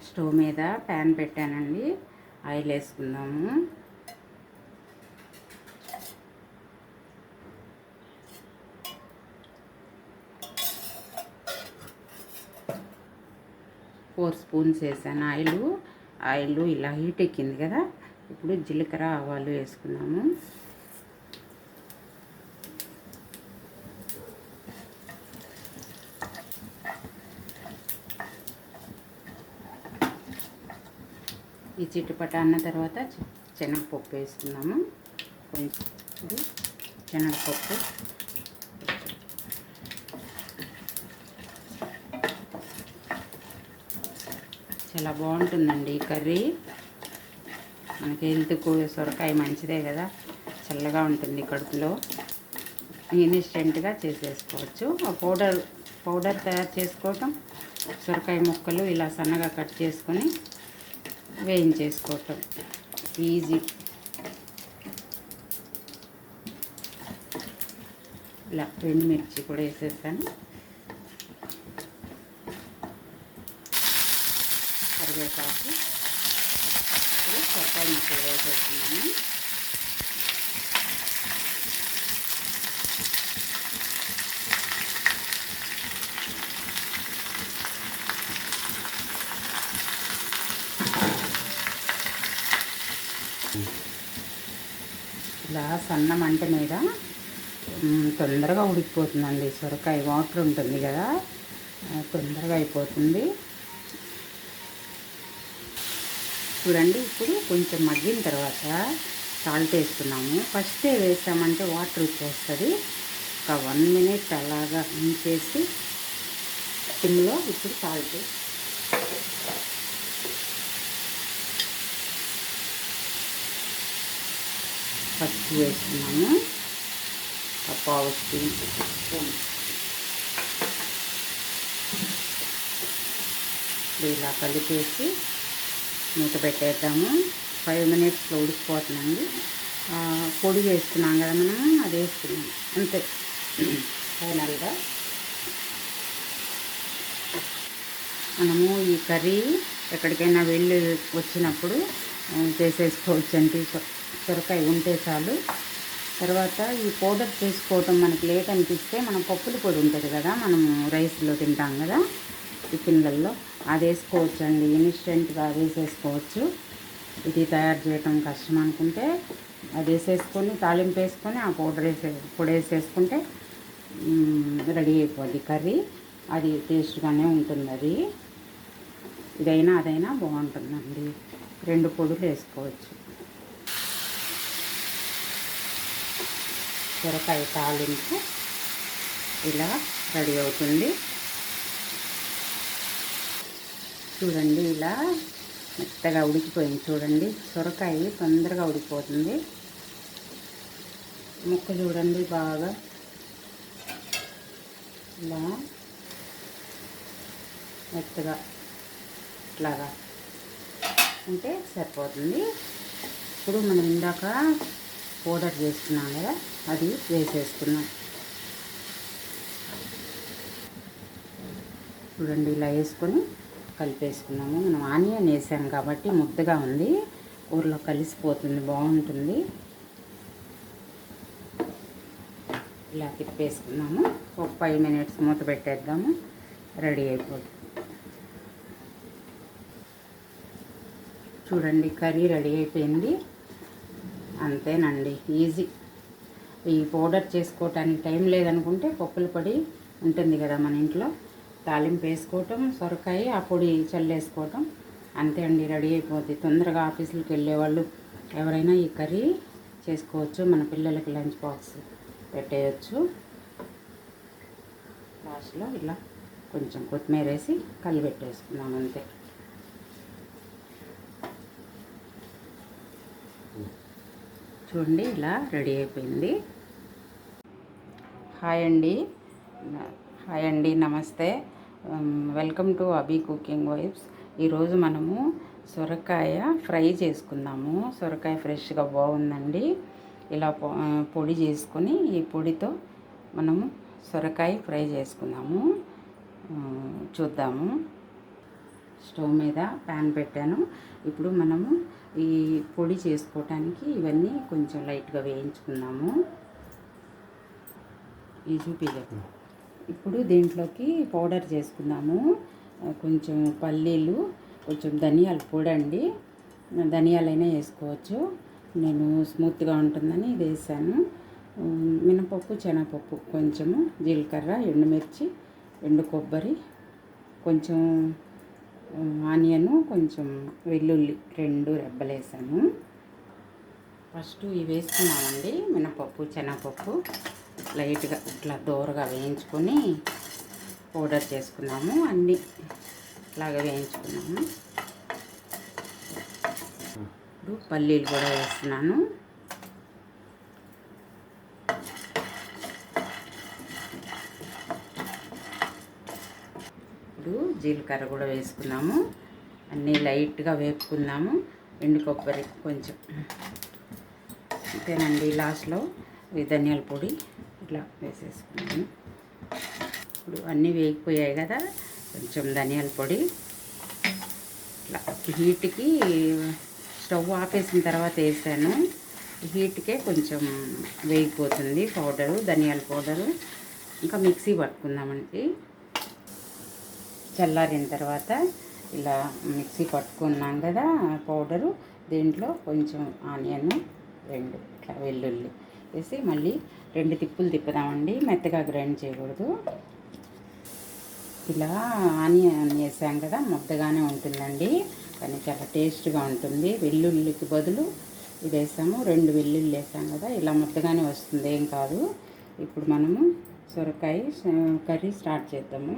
Stove మీద pan పెట్టానండి. Oil వేసుకుందాము. ఫోర్ స్పూన్స్ వేసాను ఆయిల్. ఆయిల్ ఇలా హీట్ ఎక్కింది కదా. ఇప్పుడు జీలకర్ర ఆవాలు వేసుకున్నాము ఈ చిట్టుపట అన్న తర్వాత శనగపప్పు వేసుకున్నాము. కొంచెం ఇది శనగపప్పు. చాలా బాగుంటుందండి ఈ కర్రీ. మనకి హెల్త్కు సొరకాయ మంచిదే కదా. చల్లగా ఉంటుంది కడుపులో. ఇన్స్టెంట్గా చేసేసుకోవచ్చు. ఆ పౌడర్ పౌడర్ తయారు చేసుకోవటం సొరకాయ ముక్కలు ఇలా సన్నగా కట్ చేసుకొని వేయించేసుకోవటం. ఈజీ. ఇలా మిర్చి కూడా వేసేస్తాను కరివేపాకు. ఇప్పుడు సొరకాయ ముక్కలు వేసేస్తున్నాను. ఇలా సన్న మంట మీద తొందరగా ఉడికిపోతుందండి. సొరకాయ వాటర్ ఉంటుంది కదా తొందరగా అయిపోతుంది. చూడండి ఇప్పుడు కొంచెం మగ్గిన తర్వాత సాల్ట్ వేసుకున్నాము. ఫస్ట్ వేసామంటే వాటర్ వచ్చేస్తుంది ఒక వన్ మినిట్ అలాగా ఉంచేసి సిమ్లో ఇప్పుడు సాల్ట్ పచ్చి వేసుకున్నాము పావు స్పూన్ స్పూన్ ఇలా కలిపేసి మూత పెట్టేద్దాము. ఫైవ్ మినిట్స్లో ఉడికిపోతుందండి. పొడి వేసుకున్నాం కదా మనం అది వేసుకున్నాం అంతే. ఫైనల్గా మనము ఈ కర్రీ ఎక్కడికైనా వెళ్ళి వచ్చినప్పుడు చేసేసుకోవచ్చు అండి. సొరకాయ ఉంటే చాలు. తర్వాత ఈ పౌడర్ చేసుకోవటం మనకి లేట్ అనిపిస్తే మనం పప్పుల పొడి ఉంటుంది కదా మనం రైస్లో తింటాం కదా టిఫిన్లలో. అది వేసుకోవచ్చు అండి ఇన్స్టెంట్గా వేసేసుకోవచ్చు. ఇది తయారు చేయటం కష్టం అనుకుంటే అది వేసేసుకొని తాలింపు వేసుకొని ఆ పౌడర్ వేసే పొడి వేసేసుకుంటే రెడీ అయిపోద్ది కర్రీ. అది టేస్ట్గానే ఉంటుంది అది. ఇదైనా అదైనా బాగుంటుందండి. రెండు పొడులు వేసుకోవచ్చు. సొరకాయ తాలింపు ఇలా రెడీ అవుతుంది. చూడండి ఇలా మెత్తగా ఉడికిపోయింది చూడండి. సొరకాయ తొందరగా ఉడికిపోతుంది. ముక్క చూడండి బాగా. ఇలా మెత్తగా ఇట్లాగా ఉంటే సరిపోతుంది. ఇప్పుడు మనం ఇందాక పౌడర్ చేసుకున్నాం కదా అది వేసేసుకున్నాం చూడండి ఇలా వేసుకొని కలిపేసుకున్నాము. మనం ఆనియన్ వేసాం కాబట్టి ముద్దగా ఉంది. కూరలో కలిసిపోతుంది బాగుంటుంది. ఇలా తిప్పేసుకున్నాము. ఒక ఫైవ్ మినిట్స్ మూత పెట్టేద్దాము. రెడీ అయిపోతుంది. చూడండి కర్రీ రెడీ అయిపోయింది. అంతేనండి ఈజీ. ఈ పౌడర్ చేసుకోవటానికి టైం లేదనుకుంటే పప్పుల పొడి ఉంటుంది కదా మన ఇంట్లో. తాలింపు వేసుకోవటం సొరకాయ ఆ పొడి చల్లేసుకోవటం అంతే అండి రెడీ అయిపోద్ది. తొందరగా ఆఫీసులకు వెళ్ళేవాళ్ళు ఎవరైనా ఈ కర్రీ చేసుకోవచ్చు మన పిల్లలకి లంచ్ బాక్స్ పెట్టేయచ్చు. లాస్ట్లో ఇలా కొంచెం కొత్తిమీర వేసి కలిపెట్టేసుకున్నాం అంతే. చూడండి ఇలా రెడీ అయిపోయింది. హాయ్ అండి. హాయ్ అండి నమస్తే. Welcome to Abhi cooking vibes. ఈరోజు మనము సొరకాయ ఫ్రై చేసుకుందాము. సొరకాయ ఫ్రెష్గా బాగుందండి. ఇలా పొడి చేసుకొని ఈ పొడితో మనము సొరకాయ ఫ్రై చేసుకుందాము. చూద్దాము. స్టవ్ మీద ప్యాన్ పెట్టాను. ఇప్పుడు మనము ఈ పొడి చేసుకోవటానికి ఇవన్నీ కొంచెం లైట్గా వేయించుకుందాము. ఈ చూపించదు ఇప్పుడు దీంట్లోకి పౌడర్ చేసుకుందాము. కొంచెం పల్లీలు కొంచెం ధనియాలు పొడండి ధనియాలైనా వేసుకోవచ్చు. నేను స్మూత్గా ఉంటుందని ఇది వేసాను. మినపప్పు శనగపప్పు కొంచెము జీలకర్ర ఎండుమిర్చి ఎండు కొబ్బరి కొంచెం ఆనియను కొంచెం వెల్లుల్లి రెండు రెబ్బలేసాను. ఫస్ట్ ఇవి వేసుకున్నామండి మినపప్పు శనగపప్పు. లైట్గా ఇట్లా దోరగా వేయించుకొని పౌడర్ చేసుకున్నాము అన్నీ ఇట్లాగా వేయించుకున్నాము. ఇప్పుడు పల్లీలు కూడా వేస్తున్నాను. ఇప్పుడు జీలకర్ర కూడా వేసుకున్నాము. అన్నీ లైట్గా వేపుకుందాము. ఎండు కొబ్బరి కొంచెం. అంతేనండి లాస్ట్లో. ఈ ధనియాల పొడి ఇట్లా వేసేసుకున్నాను ఇప్పుడు అన్నీ వేగిపోయాయి కదా. కొంచెం ధనియాల పొడి. ఇట్లా హీట్కి స్టవ్ ఆపేసిన తర్వాత వేసాను. హీట్కే కొంచెం వేగిపోతుంది పౌడరు ధనియాల పౌడరు. ఇంకా మిక్సీ పట్టుకుందామండి. చల్లారిన తర్వాత ఇలా మిక్సీ పట్టుకున్నాం కదా పౌడరు. దీంట్లో కొంచెం ఆనియన్ రెండు ఇట్లా వెల్లుల్లి వేసి మళ్ళీ రెండు తిప్పులు తిప్పుదామండి. మెత్తగా గ్రైండ్ చేయకూడదు. ఇలా ఆనియన్ వేసాం కదా ముద్దగానే ఉంటుందండి. కానీ చాలా టేస్ట్గా ఉంటుంది. వెల్లుల్లికి బదులు ఇది వేసాము. రెండు వెల్లుల్లి వేసాం కదా ఇలా ముద్దగానే వస్తుంది. ఏం కాదు. ఇప్పుడు మనము సొరకాయ కర్రీ స్టార్ట్ చేద్దాము.